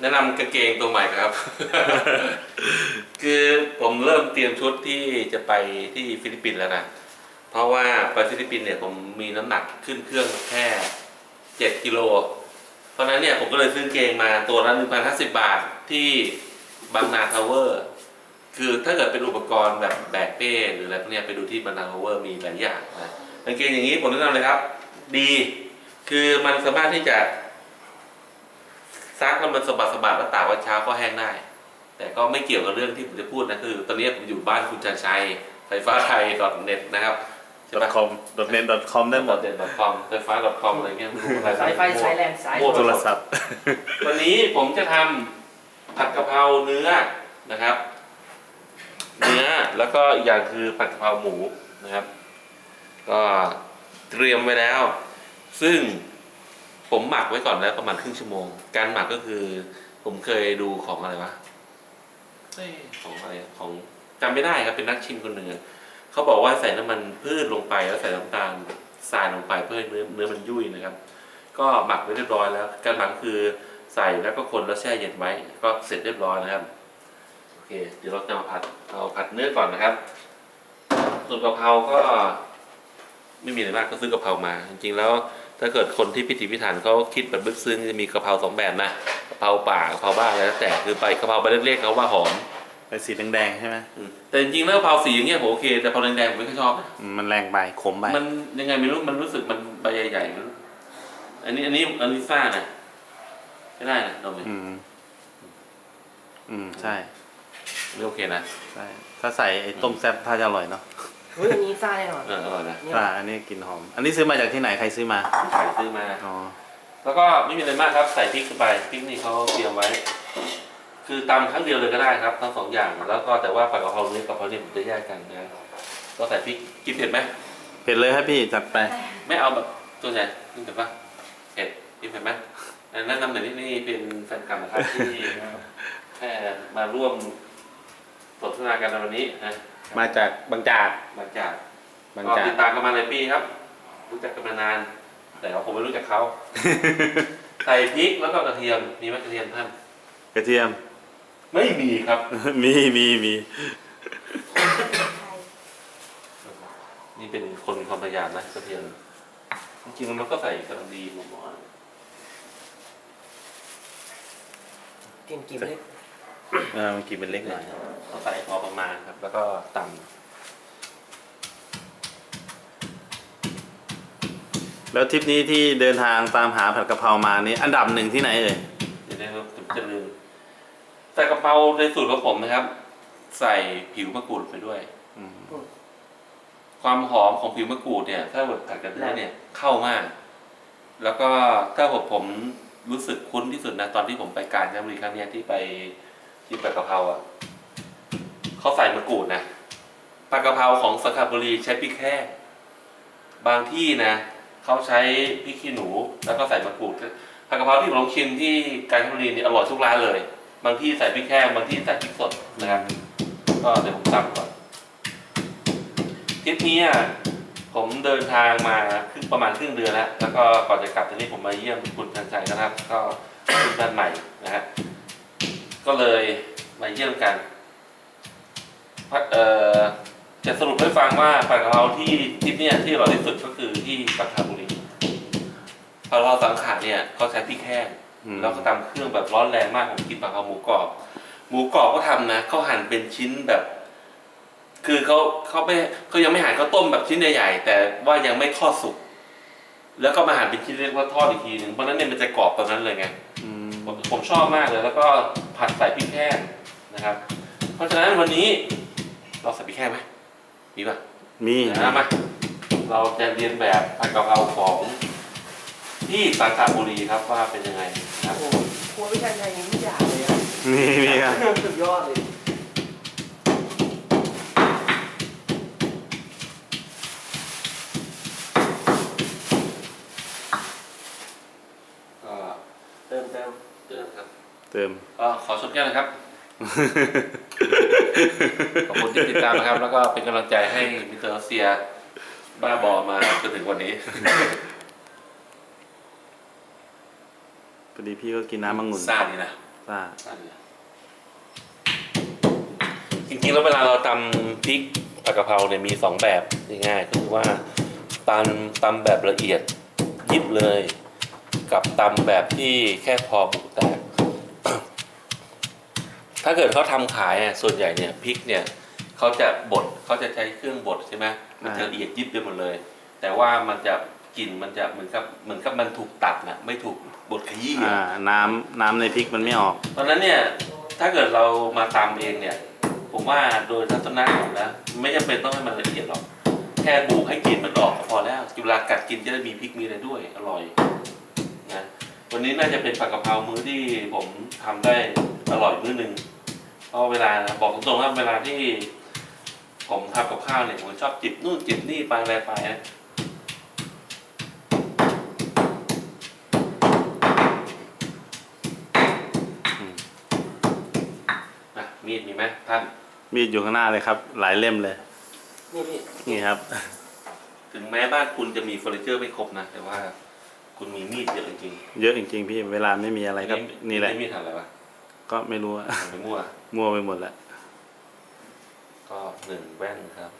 แนะนำกางเกงตัวใหม่ครับ คือผมเริ่มเตรียมชุดที่จะไปที่ฟิลิปปินส์แล้วนะ เพราะว่าไปฟิลิปปินส์เนี่ยผมมีน้ำหนักขึ้นเครื่องแค่เจ็ดกิโล เพราะนั้นเนี่ยผมก็เลยซื้อเกงมาตัวละหนึ่งพันห้าสิบบาทที่บางนาทาวเวอร์ คือถ้าเกิดเป็นอุปกรณ์แบบแบกเป้หรืออะไรพวกเนี้ยไปดูที่บางนาทาวเวอร์มีหลายอย่างนะกางเกงอย่างนี้ผมแนะนำเลยครับ ดี คือมันสามารถที่จะ ซักแล้วมันสะบัดสะบัดแล้วตากไวันเช้าก็แห้งได้ แต่ก็ไม่เกี่ยวกับเรื่องที่ผมจะพูดนะคือ ตอนนี้ผมอยู่บ้านคุณชันชัยไฟฟ้าไทย .net นะครับใช่ปะ .com .net .com ได้หมดเด่น .com ไฟฟ้า .com อะไรเงี้ยไม่รู้อะไรสายไฟสายแลนสายมั่วโทรศัพท์ วันนี้ผมจะทำผัดกะเพราเนื้อนะครับ เนื้อแล้วก็อีกอย่างคือผัดกะเพราหมูนะครับ ก็เตรียมไว้แล้ว ซึ่ง ผมหมักไว้ก่อนแล้วประมาณครึ่งชั่วโมง การหมักก็คือ ผมเคยดูของอะไรวะเอ้ยของอะไรอะของจำไม่ได้ครับเป็นนักชิมคนหนึ่งอะเขาบอกว่าใส่น้ำมันพืชลงไปแล้วใส่น้ำตาลทรายลงไปเพื่อให้เนื้อเนื้อมันยุ่ยนะครับ ก็หมักไว้เรียบร้อยแล้ว การหมักคือใส่แล้วก็คนแล้วแช่เย็นไว้ก็เสร็จเรียบร้อยนะครับโอเค เดี๋ยวเราจะมาผัดเอาผัดเนื้อก่อนนะครับส่วนกะเพราก็ ไม่มีอะไรมากก็ซื้อกะเพรามา จริงๆแล้ว ถ้าเกิดคนที่พิถีพิถันเขาคิดแบบลึกซึ้งจะมีกะเพราสองแบบนะกะเพราป่ากะเพราบ้านอะไรแล้วแต่คือไปกะเพราใบเล็กๆเขาว่าหอมไปสีแดงๆใช่ไหมอืมแต่จริงๆแล้วกะเพราสีอย่างเงี้ยผมโอเคแต่กะเพราแดงๆผมไม่ค่อยชอบอืมมันแรงไปขมไปมันยังไงไม่รู้มันรู้สึกมันใบใหญ่ๆไม่รู้อันนี้อันนี้อันนี้ซ่านะไม่ได้นะดมดิอืม อืม ใช่ ไม่โอเคนะ ใช่ ถ้าใส่ไอ้ต้มแซ่บถ้าจะอร่อยเนาะ เฮ้ยอันนี้ซ่าแน่นอนเอออร่อยนะเนี่ยอ่าอันนี้กลินหอม อันนี้ซื้อมาจากที่ไหนใครซื้อมาไข่ซื้อมา อ๋อ แล้วก็ไม่มีอะไรมากครับ ใส่พริกเข้าไปพริกนี่เขาเตรียมไว้ คือตำครั้งเดียวเลยก็ได้ครับทั้งสองอย่าง แล้วก็แต่ว่าผัดกะเพราเนื้อกับกะเพราเนี่ยผมจะแยกกันนะ ก็ใส่พริก กินเผ็ดไหม เผ็ดเลยครับพี่จัดไป ไม่เอาแบบตัวใหญ่กินเผ็ดปะเผ็ดกินเผ็ดไหมอันแนะนำหน่อยนี่นี่เป็นแฟนคลับนะครับที่แค่มาร่วมสนทนากันในวันนี้นะ มาจากบางจากมาจากบางก็จากติดตามกันมาหลายปีครับ รู้จักกันมานาน แต่ว่าผมไม่รู้จักเขาใส่พริกแล้วก็กระเทียมมีไหมกระเทียมท่าน กระเทียม ไม่มีครับ มีมีมีนี่เป็นคนมีความพยายามนะกระเทียมจริงๆมันก็ใส่กำลังดีหมอกินกี่เล็ก เออมันกลินเป็นเล็กหน่อยเขาใส่พอประมาณครับ แล้วก็ตแล้วทริปนี้ที่เดินทางตามหาผัดกะเพรามานี่อันดับหนึ่งที่ไหนเอ่ยำเดี๋ยวนะครับผมจะลืมใส่กะเพราในสูตรของผมนะครับ ใส่ผิวมะกรูดไปด้วย อืมความหอมของผิวมะกรูดเนี่ย ถ้าบดผัดกันเนื้อเนี่ยเข้ามาก แล้วก็ถ้าผมผมรู้สึกคุ้นที่สุดนะตอนที่ผมไปกาญจนบุรีครั้งเนี้ยที่ไป ที่ผัดกะเพราอะเขาใส่มะกรูดนะผัดกะเพราของสังขบุรีใช้พริกแห้งบางที่นะเขาใช้พริกขี้หนู แล้วก็ใส่มะกรูดผัดกะเพราที่ผมลองชิมที่กาญจนบุรีเนี่ยอร่อยทุกร้านเลย บางที่ใส่พริกแห้งบางที่ใส่พริกสดนะครับก็เดี๋ยวผมตั้งก่อนทริปนี้อะผมเดินทางมาครึ่งประมาณครึ่งเดือนแล้ว แล้วก็ก่อนจะกลับทีนี้ผมมาเยี่ยมคุณชันชัยนะครับ ก็คุณท่านใหม่นะฮะ ก็เลยมาเยี่ยมกันพักเอ่อจะสรุปให้ฟังว่าปลากระเพราที่ทริปเนี้ยที่อร่อยที่สุดก็คือที่ปัตตาบุรีปลากระเพราสังขารเนี่ยเขาใช้พริกแห้งอืมแล้วก็ตำเครื่องแบบร้อนแรงมากผมกินปลากระเพราหมูกรอบ หมูกรอบก็ทำนะเขาหั่นเป็นชิ้นแบบ คือเขาเขาไม่เขายังไม่หั่นเขาต้มแบบชิ้นใหญ่ๆแต่ว่ายังไม่ทอดสุกแล้วก็มาหั่นเป็นชิ้นเรียกว่าทอดอีกทีหนึ่งเพราะฉะนั้นเนี่ยมันจะกรอบตอนนั้นเลยไงอืม ผมผมชอบมากเลย แล้วก็ผัดใส่พริกแห้งนะครับ เพราะฉะนั้นวันนี้เราใส่พริกแห้งไหมมีป่ะมีนะมาเราจะเรียนแบบผัดกะเพราของที่สังขบุรีครับว่าเป็นยังไงครับ โอ้โหครัวพี่ชันชัยยังไม่อยากเลยอะมีมีครับสุดยอดเลย ก็เติมเติมเติมครับ เติม ก็ขอ ชมแก้วนะครับ ขอบคุณที่ติดตามนะครับ แล้วก็เป็นกำลังใจให้มิสเตอร์รัสเซีย บ้าบอมาจนถึงวันนี้ พอดีพี่ก็กินน้ำมังุ่นซ่าดีนะซ่าจริงๆแล้วเวลาเราตำพริกผัดกะเพราเนี่ยมีสองแบบง่ายๆก็คือว่าตำตำแบบละเอียดยิบเลย กับตำแบบที่แค่พอบุแตก ถ้าเกิดเขาทำขายอะส่วนใหญ่เนี่ยพริกเนี่ยเขาจะบดเขาจะใช้เครื่องบดใช่ไหมมันจะละเอียดยิบไปหมดเลย แต่ว่ามันจะกลิ่นมันจะเหมือนกับเหมือนกับมันถูกตัดนะไม่ถูกบดขยี้อะอ่าน้ำน้ำในพริกมันไม่ออกเพราะฉะนั้นเนี่ยถ้าเกิดเรามาตำเองเนี่ย ผมว่าโดยทัศนะผมนะไม่จำเป็นต้องให้มันละเอียดหรอกแค่บุให้กลิ่นมันออกก็พอแล้วเวลากัดกินจะได้มีพริกมีอะไรด้วยอร่อยนะวันนี้น่าจะเป็นผัดกะเพรามื้อที่ผมทำได้อร่อยมื้อหนึ่งเพ ราะเวลาบอกตรงๆว่าเวลาที่ผมทำกับข้าวเนี่ยผมชอบจิบนู่นจิบนี่ไปอะไรไปนะอะมีดมีไหมท่าน มีดอยู่ข้างหน้าเลยครับ หลายเล่มเลย นี่นี่นี่ครับ ถึงแม้บ้านคุณจะมีเฟอร์นิเจอร์ไม่ครบนะ แต่ว่า คุณมีมีดเยอะจริง เยอะจริงๆพี่ เวลาไม่มีอะไรๆก็นี่แหละ มีดทำอะไรวะ ก็ไม่รู้อะทำไปมั่ว มั่วไปหมดแล้วก็หนึ่งแว่นครับ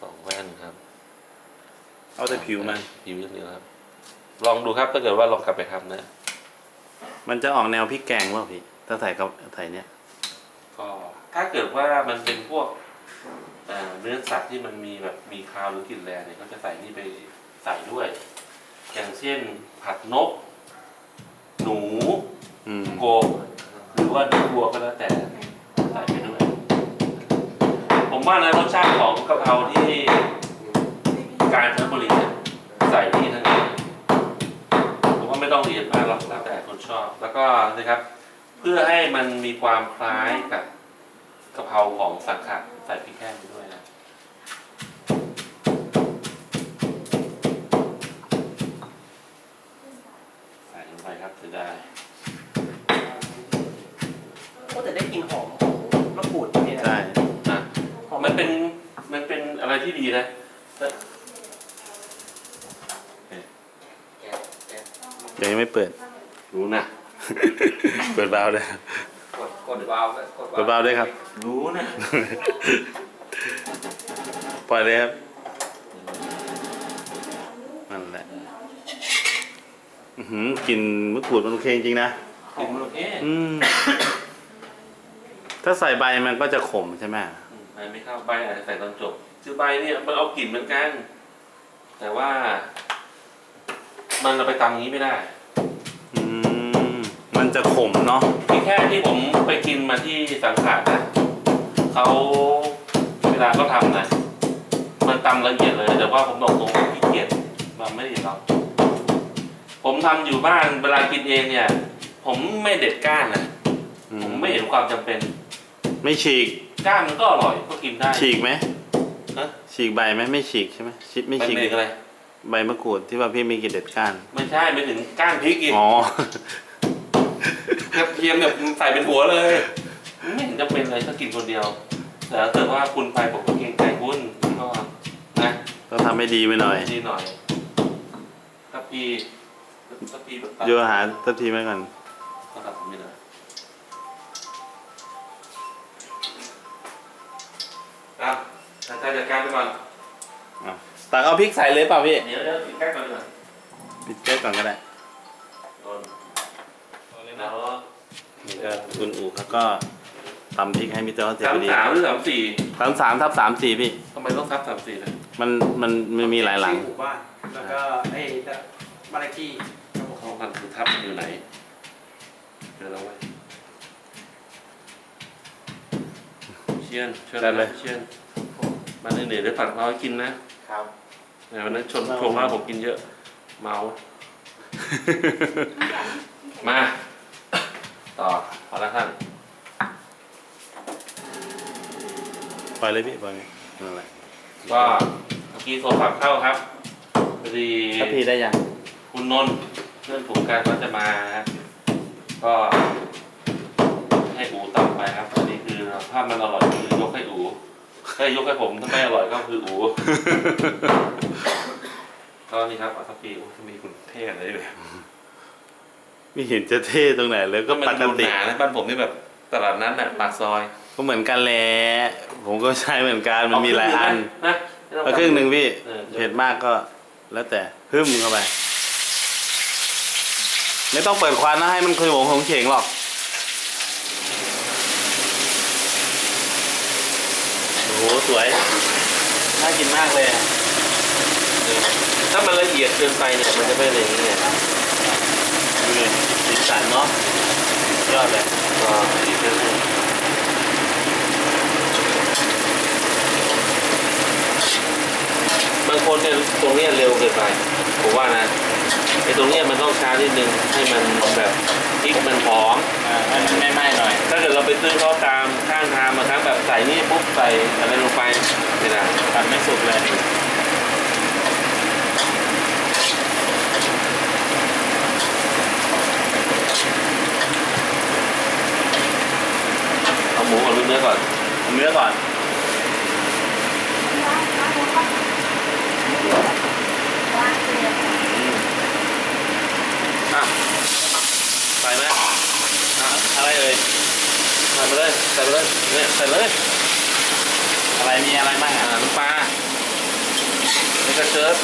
สองแว่นครับ เอาแต่ผิวมันผิวอย่างเดียวครับ ลองดูครับถ้าเกิดว่าลองกลับไปทำนะ มันจะออกแนวพริกแกงว่าพี่ ถ้าใส่กับใส่เนี้ยก็ถ้าเกิดว่ามันเป็นพวกเอ่อเนื้อสัตว์ที่มันมีแบบมีคาวหรือกลิ่นแรงเนี่ยก็จะใส่นี่ไปใส่ด้วย อย่างเช่นผัดนก หนูอืมโกบหรือ ว่าเนื้อวัวก็แล้วแต่ใส่ไปด้วยผมว่านะรสชาติของกะเพราที่กาญจนบุรีเนี่ยใส่นี่ทั้งนี้ผมว่าไม่ต้องละเอียดมากหรอกแล้วแต่คนชอบ แล้วก็นะครับ เพื่อให้มันมีความคล้ายกับกะเพราของสังขะใส่พริกแห้งไปด้วยนะ ใส่ลงไปครับจะได้ โอ้แต่ได้ กลิ่นหอมของมะกรูดเนี่ยนะใช่นะหอมมันเป็น มันเป็นอะไรที่ดีนะแต่เดี๋ยวยังไม่เปิด รู้นะ เปิดบาวเลยกดกดวาล์วกดเปิดบาวด้วยครับ รู้นะ ปล่อยเลยครับนั่นแหละอือหือกลิ่นมะกรูดมันโอเคจริงๆนะกินมันโอเคอืม ถ้าใส่ใบมันก็จะขมใช่ไหมอืมใบไม่เข้าใบอาจจะใส่ตอนจบคือใบเนี่ยมันเอากลิ่นเหมือนกัน แต่ว่า มันเราไปตำอย่างนี้ไม่ได้อืมมันจะขมเนาะที่แค่ที่ผมไปกินมาที่สังขารนะเขาเวลาเขาทำนะมันตำละเอียดเลยแต่ว่าผมบอกตรงว่าขี้เกียจมันไม่ได้หรอกผมทำอยู่บ้านเวลากินเองเนี่ย ผมไม่เด็ดก้านนะอืผมไม่เห็นความจำเป็น ไม่ฉีก ก้านมันก็อร่อยก็กินได้ฉีกไหมฮะฉีกใบไหมไม่ฉีกใช่ไหมฉีกไม่มันฉีก เป็นอะไร ใบมะกรูดที่ว่าพี่มีกลิ่นเด็ดก้าน ไม่ใช่ไม่ถึงก้านพริกอีกอ๋อ กระเทียมเนี่ยใส่เป็นหัวเลย ไม่เห็นจะเป็นเลยถ้ากินคนเดียว แต่ถ้าเกิดว่าคุณไปผมก็เกรงใจคุณก็นะต้องทำให้ดีไปหน่อย ดีหน่อยถ้าพี่ถ้าพี่แบบตัดโยอาหารสักทีไหมก่อนก็ตัดผมไม่ได้อะ จัดการจัดการไปก่อนอะตักเอาพริกใส่เลยเปล่าพี่ เดี๋ยวเดี๋ยวปิดแก๊สก่อนดีกว่าปิดแก๊สก่อนก็ได้โดนแล้วนี่ก็คุณอู๋เขาก็ตำพริกให้มิสเตอร์เขาเสร็จสาพมอดีสามหรือสามสี่สามสามทับสามสี่พี่ ทำไมต้องทับสามสี่เลยมันมันมันมีหลายหลัง ชื่อหมู่บ้านแล้วก็ไอ้บ้านเลขที่ครับผมเขาพันคือทับมันอยู่ไหนเดี๋ยวเราไว้เชียนเชิญได้เลยเชียน มาเหนื่อยๆได้ผัดเราให้กินนะครับแต่วันนั้นชนชมว่าผมกินเยอะ เมา มา ต่อพอแล้วท่านปล่อยเลยพี่ปล่อยเลยนั่นแหละก็เมื่อกี้โทรศัพท์เข้าครับพอดี ถ้าพี่ได้ยัง คุณนนท์เพื่อนผมกันก็จะมาครับก็ให้อูต่อไปครับอันนี้คือถ้ามันอร่อยคือยกให้อู ถ้ายกให้ผมถ้าไม่อร่อยก็คืออูก็นี่ครับอัลฟาปีโอ้ทำไมคุณเท่อะไรเลยไม่เห็นจะเท่ตรงไหนเลยก็มันปกดูติหนานะบ้านผมนี่แบบตลาดนั้นน่ะปากซอยก็เหมือนกันแหละผมก็ใช้เหมือนกันมันมีหลายอันนะ เอาครึ่งหนึ่งพี่เออ เผ็ดมากก็ แล้วแต่พึ่มเข้าไป ไม่ต้องเปิดควันนะให้มันคือหงของเฉงหรอก โอ้โหสวย น่ากินมากเลย ถ้ามันละเอียดเกินไปเนี่ย มันจะไม่อะไรอย่างเงี้ยดูสีสันเนาะ ยอดเลยก็อีกเรื่องหนึ่งบางคนเนี่ยตรงเนี้ยเร็วเกินไป ผมว่านะ ไอ้ตรงเนี้ยมันต้องช้านิดนึงให้มันแบบพริกมันหอม อ่าให้มันไม่ไหม้หน่อย ถ้าเกิดเราไปซื้อเขาตามข้างทางมาทั้งแบบใส่นี่ปุ๊บใส่อะไรลงไปไม่ได้ผัดไม่สุกเลย เอาหมูกับเนื้อก่อนเอาเนื้อก่อน อะใส่ไหม อะอะไรเอ่ย ใส่ไปเลยใส่ไปเลยเนี่ยใส่เลยอะไรมีอะไรบ้างอ่าอะน้ำปลาเมกะเชิร์ฟ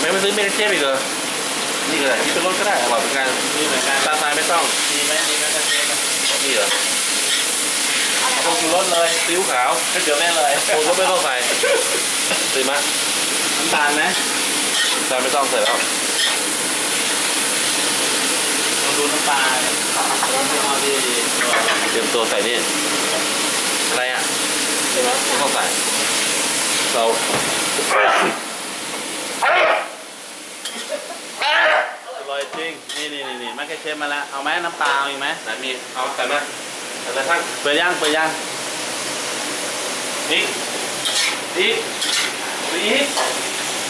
ไม่ไปซื้อเมกะเชฟอีกเหรอนี่ก็ได้ที่เป็นรสก็ได้อร่อยเหมือนกันมีเหมือนกันตาทรายไม่ต้องมีไหมมีไหมกระเทียมนี่เหรอผงชูรสเลยซีอิ๊วขาวก็เดี๋ยวแม่เลยโอ้ก็ไม่ต้องใส่ตีมะน้ำตาลไหมตาลไม่ต้องใส่แล้วลองดูน้ำปลาเนี่ยยี่ห้อที่ เตรียมตัวใส่นี่อะไรอะไม่ต้องใส่เราอร่อยจริง นี่นี่นี่นี่แม่กระเทียมมาแล้ว เอาไหมน้ำปลาเอาอีกไหมไหนมี เอาใส่มาใส่มาทั้งเปิดย่างเปิดย่างนี่อีกอีก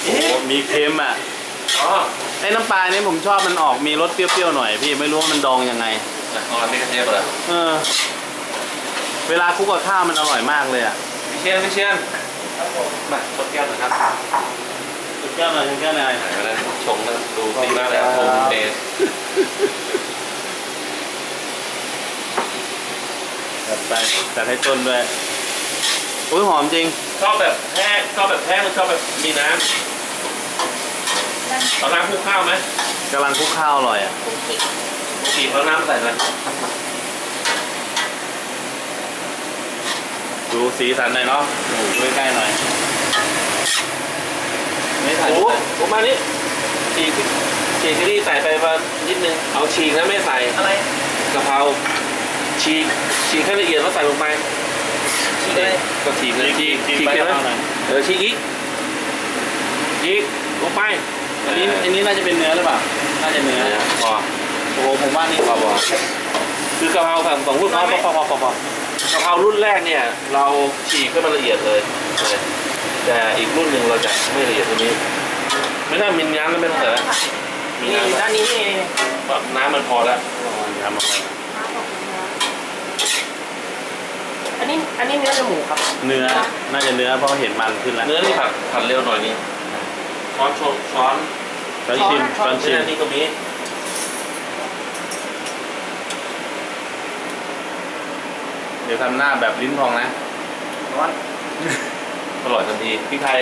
โอ้โหมีเค็มอะ อ๋อ ไอ้น้ำปลานี่ผมชอบมันออกมีรสเปรี้ยวๆหน่อยพี่ ไม่รู้ว่ามันดองยังไง อ๋อนี่กระเทียมเหรอเออ เวลาคลุกกับข้าวมันอร่อยมากเลยอะพี่เชียนพี่เชียนมาชดแก้วหน่อยครับสุดยอดเลยสุดยอดเลยไหนมาแล้วชงแล้วดูดีมากเลยครับโฮมเดย์จัดไปจัดให้ต้นด้วยอุ้ยหอมจริง ชอบแบบแห้งชอบแบบแห้งหรือชอบแบบมีน้ำเอาน้ำคลุกข้าวไหมกำลังคลุกข้าวอร่อยอะฉีกแล้วน้ำใส่เลยดูสีสันหน่อยเนาะโอ้โหดูใกล้ๆหน่อย ไม่ถ่ายโอ้รูโหปผมมานี่ฉีกฉีกที่นี่ใส่ไปประมาณนิดนึง เอาฉีกนะไม่ใส่อะไรกะเพราฉีกฉีกให้ละเอียดแล้วใส่ลงไปฉีกเลยก็ฉีกเลยฉีกฉีกฉีกไปไปกะเพแล้ราวหน่อยเออฉีกอีกฉีกลงไปอันนี้อันนี้น่าจะเป็นเนื้อหรือเปล่า น่าจะเนื้อพอ โอ้โหผมว่านี่พอพอคือกะเพราฝั่งของรุ่นพอน้อยพอพอพอพอกะเพรารุ่นแรกเนี่ย เราฉีกให้มันละเอียดเลย แต่อีกรุ่นหนึ่งเราจะไม่ละเอียดตรงนี้ ไม่น่ามีน้ำแล้วไม่ต้องใส่แล้วมีนี่น้ำด้านนี้นี่เองแบบน้ำมันพอแล้วทำอะไรอันนี้อันนี้เนื้อหมูครับ เนื้อ น่าจะเนื้อเพราะเห็นมันขึ้นแล้ว เนื้อนี่ผัดผัดเร็วหน่อยนี่ช้อนชนช้อนช้อนชิมช้อนชิเนื้มอนี่ก็มี เดี๋ยวทำหน้าแบบลิ้นพองนะร้อนอร่อยทันทีพริกไทย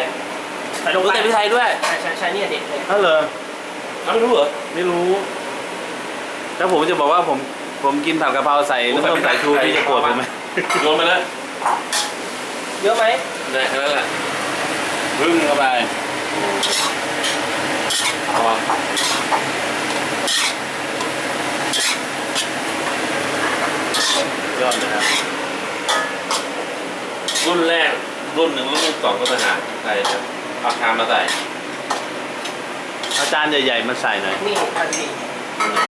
ใส่ลงไปใส่พริกไทยด้วยใช่ใช่ใช่เนี่ยเด็ดเลยถ้าเลยอ้าวไม่รู้เหรอไม่รู้ แล้วผมจะบอกว่าผมผมกินผัดกะเพราใส่น้ำส้มสายชูพี่จะโกรธผมไหมโยนไปเลยเยอะไหมนี่แค่นั้นแหละพึ่งเข้าไปเอาวะ ยอดเลยครับ รุ่นแรกรุ่นหนึ่งรุ่นสองก็ทหารไทยครับเอาชามมาใส่ เอาจานใหญ่ๆมาใส่หน่อย นี่อันนี้